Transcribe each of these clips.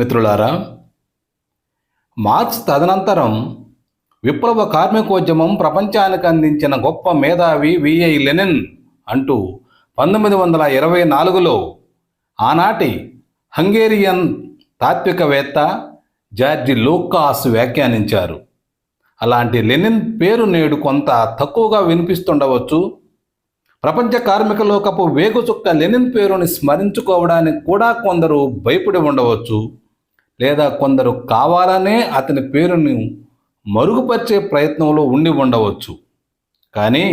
మిత్రులారా మార్క్స్ తదనంతరం విప్లవ కార్మికోద్యమం ప్రపంచానికి అందించిన గొప్ప మేధావి విఐ లెనిన్ అంటూ పంతొమ్మిది వందల ఇరవై నాలుగులో ఆనాటి హంగేరియన్ తాత్వికవేత్త జార్జి లూకాస్ వ్యాఖ్యానించారు. అలాంటి లెనిన్ పేరు నేడు కొంత తక్కువగా వినిపిస్తుండవచ్చు. ప్రపంచ కార్మిక లోకపు వేగుచుక్క లెనిన్ పేరుని స్మరించుకోవడానికి కూడా కొందరు భయపడి ఉండవచ్చు. లేదా కొందరు కావాలనే అతని పేరును మరుగుపరిచే ప్రయత్నంలో ఉండి ఉండవచ్చు. కానీ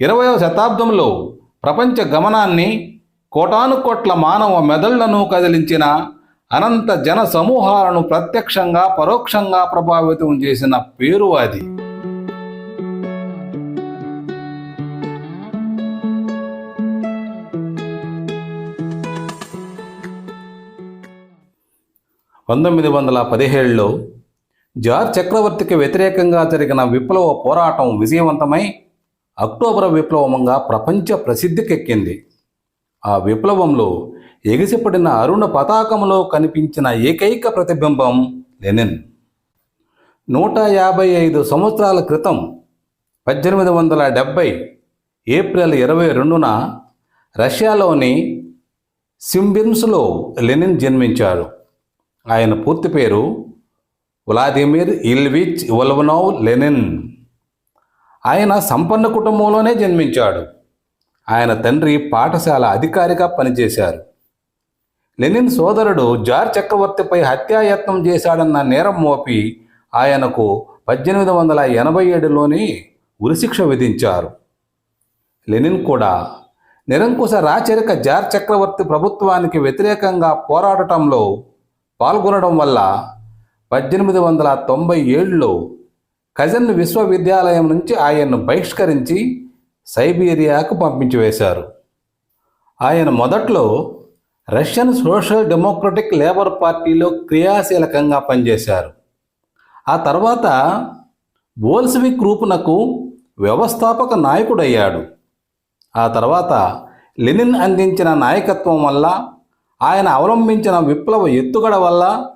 ఇరవయవ శతాబ్దంలో ప్రపంచ గమనాన్ని కోటానుకోట్ల మానవ మెదళ్ళను కదిలించిన అనంత జన సమూహాలను ప్రత్యక్షంగా పరోక్షంగా ప్రభావితం చేసిన పేరు అది. పంతొమ్మిది వందల పదిహేడులో జార్జ్ చక్రవర్తికి వ్యతిరేకంగా జరిగిన విప్లవ పోరాటం విజయవంతమై అక్టోబర్ విప్లవంగా ప్రపంచ ప్రసిద్ధికెక్కింది. ఆ విప్లవంలో ఎగిసిపడిన అరుణ పతాకంలో కనిపించిన ఏకైక ప్రతిబింబం లెనిన్. నూట యాభై ఐదు సంవత్సరాల క్రితం పద్దెనిమిది వందల డెబ్భై ఏప్రిల్ ఇరవై రెండున రష్యాలోని సింబిన్స్లో లెనిన్ జన్మించారు. ఆయన పూర్తి పేరు వ్లాదిమిర్ ఇల్విచ్ ఉల్వనోవ్ లెనిన్. ఆయన సంపన్న కుటుంబంలోనే జన్మించాడు. ఆయన తండ్రి పాఠశాల అధికారిగా పనిచేశారు. లెనిన్ సోదరుడు జార్ చక్రవర్తిపై హత్యాయత్నం చేశాడన్న నేరం మోపి ఆయనకు పద్దెనిమిది వందల ఎనభై ఏడులోని ఉరిశిక్ష విధించారు. లెనిన్ కూడా నిరంకుశ రాచరిక జార్ చక్రవర్తి ప్రభుత్వానికి వ్యతిరేకంగా పోరాడటంలో పాల్గొనడం వల్ల పద్దెనిమిది వందల తొంభై ఏడులో కజన్ విశ్వవిద్యాలయం నుంచి ఆయన్ను బహిష్కరించి సైబీరియాకు పంపించివేశారు. ఆయన మొదట్లో రష్యన్ సోషల్ డెమోక్రటిక్ లేబర్ పార్టీలో క్రియాశీలకంగా పనిచేశారు. ఆ తర్వాత బోల్సివిక్ గ్రూపునకు వ్యవస్థాపక నాయకుడయ్యాడు. ఆ తర్వాత లెనిన్ అందించిన నాయకత్వం వల్ల ఆయన అవలంబించిన విప్లవ ఎత్తుగడ వల్ల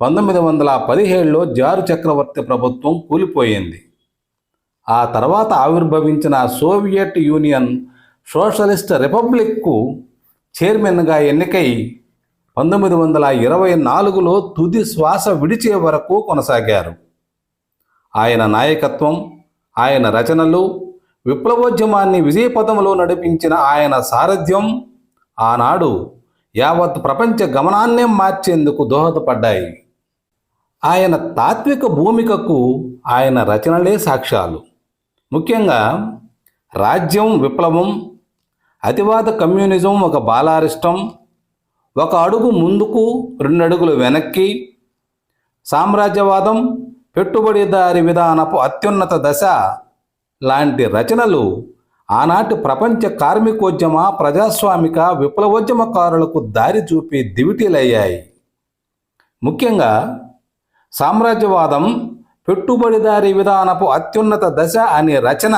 పంతొమ్మిది వందల పదిహేడులో జారు చక్రవర్తి ప్రభుత్వం కూలిపోయింది. ఆ తర్వాత ఆవిర్భవించిన సోవియట్ యూనియన్ సోషలిస్ట్ రిపబ్లిక్కు చైర్మన్గా ఎన్నికై పంతొమ్మిది వందల ఇరవై నాలుగులో తుది శ్వాస విడిచే వరకు కొనసాగారు. ఆయన నాయకత్వం ఆయన రచనలు విప్లవోద్యమాన్ని విజయపథంలో నడిపించిన ఆయన సారథ్యం ఆనాడు యావత్ ప్రపంచ గమనాన్నే మార్చేందుకు దోహదపడ్డాయి. ఆయన తాత్విక భూమికకు ఆయన రచనలే సాక్ష్యాలు. ముఖ్యంగా రాజ్యం విప్లవం అతివాద కమ్యూనిజం ఒక బాలారిష్టం ఒక అడుగు ముందుకు రెండు అడుగులు వెనక్కి సామ్రాజ్యవాదం పెట్టుబడిదారి విధానపు అత్యున్నత దశ లాంటి రచనలు ఆనాటి ప్రపంచ కార్మికోద్యమ ప్రజాస్వామిక విప్లవోద్యమకారులకు దారి చూపి దివిటీలయ్యాయి. ముఖ్యంగా సామ్రాజ్యవాదం పెట్టుబడిదారీ విధానపు అత్యున్నత దశ అనే రచన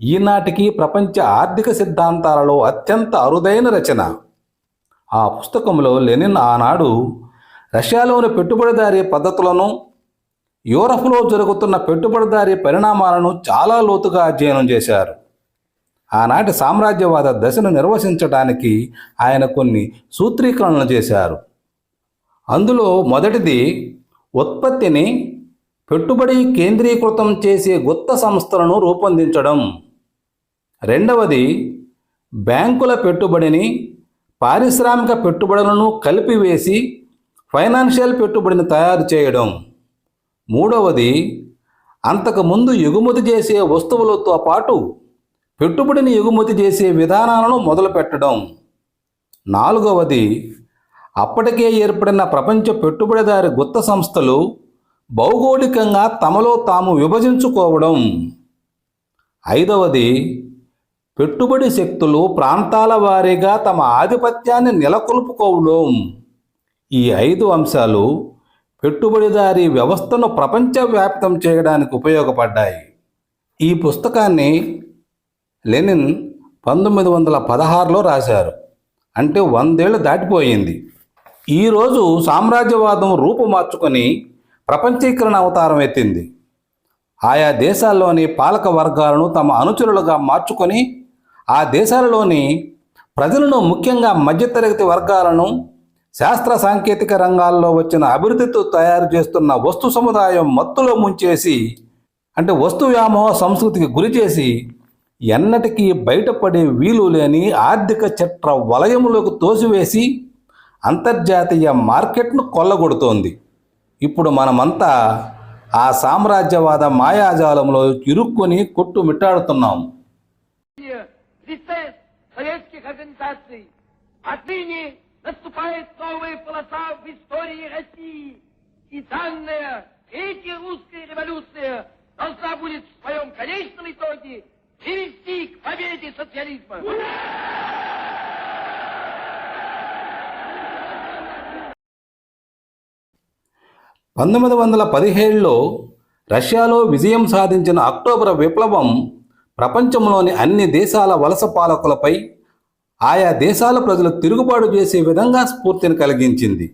ఈనాటికి ప్రపంచ ఆర్థిక సిద్ధాంతాలలో అత్యంత అరుదైన రచన. ఆ పుస్తకంలో లెనిన్ ఆనాడు రష్యాలోని పెట్టుబడిదారీ పద్ధతులను యూరప్లో జరుగుతున్న పెట్టుబడిదారీ పరిణామాలను చాలా లోతుగా అధ్యయనం చేశారు. ఆనాటి సామ్రాజ్యవాద దశను నిర్వచించడానికి ఆయన కొన్ని సూత్రీకరణలు చేశారు. అందులో మొదటిది ఉత్పత్తిని పెట్టుబడి కేంద్రీకృతం చేసే గుత్త సంస్థలను రూపొందించడం. రెండవది బ్యాంకుల పెట్టుబడిని పారిశ్రామిక పెట్టుబడులను కలిపివేసి ఫైనాన్షియల్ పెట్టుబడిని తయారు చేయడం. మూడవది అంతకుముందు ఎగుమతి చేసే వస్తువులతో పాటు పెట్టుబడిని ఎగుమతి చేసే విధానాలను మొదలుపెట్టడం. నాలుగవది అప్పటికే ఏర్పడిన ప్రపంచ పెట్టుబడిదారి గుత్త సంస్థలు భౌగోళికంగా తమలో తాము విభజించుకోవడం. ఐదవది పెట్టుబడి శక్తులు ప్రాంతాల వారీగా తమ ఆధిపత్యాన్ని నెలకొల్పుకోవడం. ఈ ఐదు అంశాలు పెట్టుబడిదారీ వ్యవస్థను ప్రపంచవ్యాప్తం చేయడానికి ఉపయోగపడ్డాయి. ఈ పుస్తకాన్ని లెనిన్ పంతొమ్మిది వందల పదహారులో రాశారు. అంటే వందేళ్ళు దాటిపోయింది. ఈరోజు సామ్రాజ్యవాదం రూపు మార్చుకొని ప్రపంచీకరణ అవతారం ఎత్తింది. ఆయా దేశాల్లోని పాలక వర్గాలను తమ అనుచరులుగా మార్చుకొని ఆ దేశాలలోని ప్రజలను ముఖ్యంగా మధ్యతరగతి వర్గాలను శాస్త్ర సాంకేతిక రంగాల్లో వచ్చిన అభివృద్ధితో తయారు చేస్తున్న వస్తు సముదాయం మత్తులో ముంచేసి అంటే వస్తు వ్యామోహ సంస్కృతికి గురి చేసి ఎన్నటికీ బయటపడే వీలు లేని ఆర్థిక చట్ర వలయములోకి తోసివేసి అంతర్జాతీయ మార్కెట్ను కొల్లగొడుతోంది ఇప్పుడు మనమంతా ఆ సామ్రాజ్యవాద మాయాజాలంలో ఇరుక్కొని కొట్టుమిట్టాడుతున్నాం лице советских организаций. Отныне наступает новая полоса в истории России. И данная Третья русская революция должна будет в своем конечном итоге привести к победе социализма. పంతొమ్మిది వందల పదిహేడులో రష్యాలో విజయం సాధించిన అక్టోబర్ విప్లవం ప్రపంచంలోని అన్ని దేశాల వలస పాలకులపై ఆయా దేశాల ప్రజలు తిరుగుబాటు చేసే విధంగా స్ఫూర్తిని కలిగించింది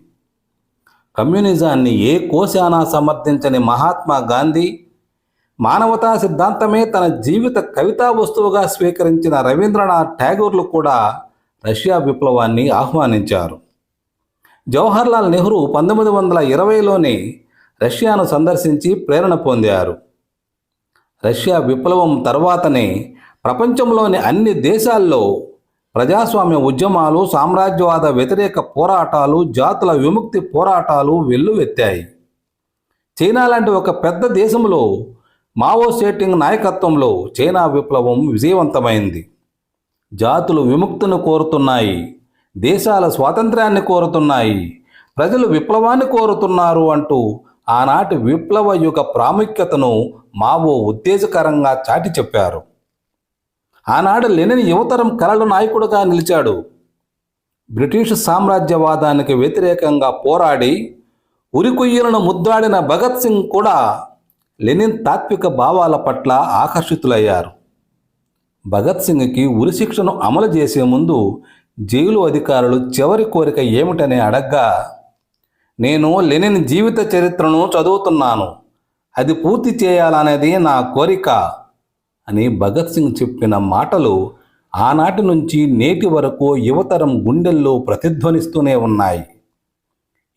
కమ్యూనిజాన్ని ఏ కోశానా సమర్థించని మహాత్మా గాంధీ మానవతా సిద్ధాంతమే తన జీవిత కవితా వస్తువుగా స్వీకరించిన రవీంద్రనాథ్ ట్యాగోర్లు కూడా రష్యా విప్లవాన్ని ఆహ్వానించారు. జవహర్లాల్ నెహ్రూ పంతొమ్మిది వందల ఇరవైలోనే రష్యాను సందర్శించి ప్రేరణ పొందారు. రష్యా విప్లవం తర్వాతనే ప్రపంచంలోని అన్ని దేశాల్లో ప్రజాస్వామ్య ఉద్యమాలు సామ్రాజ్యవాద వ్యతిరేక పోరాటాలు జాతుల విముక్తి పోరాటాలు వెల్లువెత్తాయి. చైనా లాంటి ఒక పెద్ద దేశంలో మావో సేటింగ్ నాయకత్వంలో చైనా విప్లవం విజయవంతమైంది. జాతులు విముక్తిని కోరుతున్నాయి. దేశాల స్వాతంత్ర్యాన్ని కోరుతున్నాయి. ప్రజలు విప్లవాన్ని కోరుతున్నారు అంటూ ఆనాటి విప్లవ యుగ ప్రాముఖ్యతను మావో ఉత్తేజకరంగా చాటి చెప్పారు. ఆనాడు లెనిన్ యువతరం కలలు నాయకుడుగా నిలిచాడు. బ్రిటిష్ సామ్రాజ్యవాదానికి వ్యతిరేకంగా పోరాడి ఉరికొయ్యలను ముద్దాడిన భగత్ సింగ్ కూడా లెనిన్ తాత్విక భావాల పట్ల ఆకర్షితులయ్యారు. భగత్ సింగ్కి ఉరిశిక్షను అమలు చేసే ముందు జైలు అధికారులు చివరి కోరిక ఏమిటని అడగ్గా నేను లెనిన్ జీవిత చరిత్రను చదువుతున్నాను. అది పూర్తి చేయాలనేది నా కోరిక అని భగత్ సింగ్ చెప్పిన మాటలు ఆనాటి నుంచి నేటి వరకు యువతరం గుండెల్లో ప్రతిధ్వనిస్తూనే ఉన్నాయి.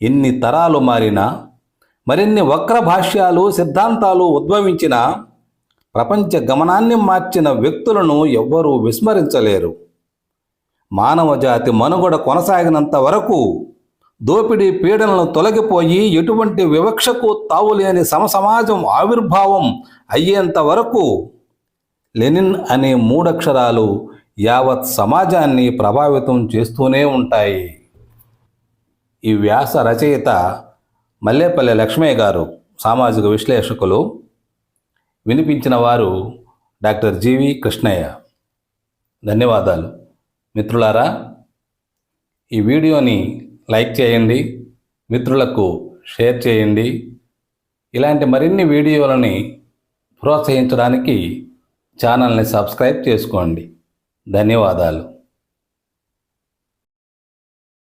ఎన్ని తరాలు మారినా మరిన్ని వక్ర భాష్యాలు సిద్ధాంతాలు ఉద్భవించిన ప్రపంచ గమనాన్ని మార్చిన వ్యక్తులను ఎవ్వరూ విస్మరించలేరు. మానవ జాతి మనుగడ కొనసాగినంత వరకు దోపిడీ పీడనలు తొలగిపోయి ఎటువంటి వివక్షకు తావులేని సమసమాజం ఆవిర్భావం అయ్యేంత వరకు లెనిన్ అనే మూడక్షరాలు యావత్ సమాజాన్ని ప్రభావితం చేస్తూనే ఉంటాయి. ఈ వ్యాస రచయిత మల్లేపల్లె లక్ష్మయ్య గారు సామాజిక విశ్లేషకులు. వినిపించిన వారు డాక్టర్ జీవి కృష్ణయ్య. ధన్యవాదాలు. మిత్రులారా ఈ వీడియోని లైక్ చేయండి మిత్రులకు షేర్ చేయండి. ఇలాంటి మరిన్ని వీడియోలని ప్రోత్సహించడానికి ఛానల్ని సబ్స్క్రైబ్ చేసుకోండి. ధన్యవాదాలు.